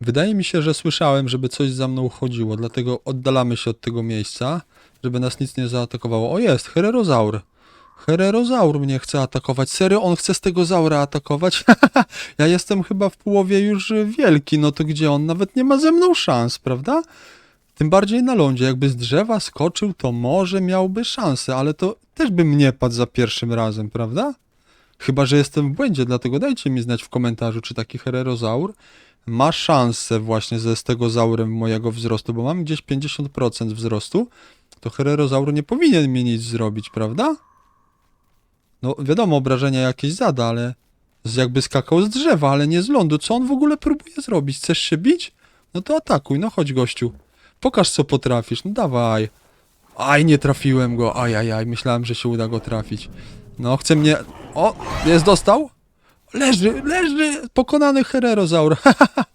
Wydaje mi się, że słyszałem, żeby coś za mną chodziło, dlatego oddalamy się od tego miejsca, żeby nas nic nie zaatakowało. O jest, hererozaur. Hererozaur mnie chce atakować. Serio, on chce z tego zaura atakować? ja jestem chyba w połowie już wielki, no to gdzie on nawet nie ma ze mną szans, prawda? Tym bardziej na lądzie, jakby z drzewa skoczył, to może miałby szansę, ale to też bym nie padł za pierwszym razem, prawda? Chyba, że jestem w błędzie, dlatego dajcie mi znać w komentarzu, czy taki hererozaur ma szansę właśnie ze stegozaurem mojego wzrostu, bo mam gdzieś 50% wzrostu, to hererozaur nie powinien mi nic zrobić, prawda? No wiadomo, obrażenia jakieś zada, ale jakby skakał z drzewa, ale nie z lądu. Co on w ogóle próbuje zrobić? Chcesz się bić? No to atakuj, no chodź gościu. Pokaż co potrafisz, no dawaj. Aj, nie trafiłem go, aj, aj, aj, myślałem, że się uda go trafić. No, chce mnie... O, jest dostał? Leży, leży, pokonany hererozaur.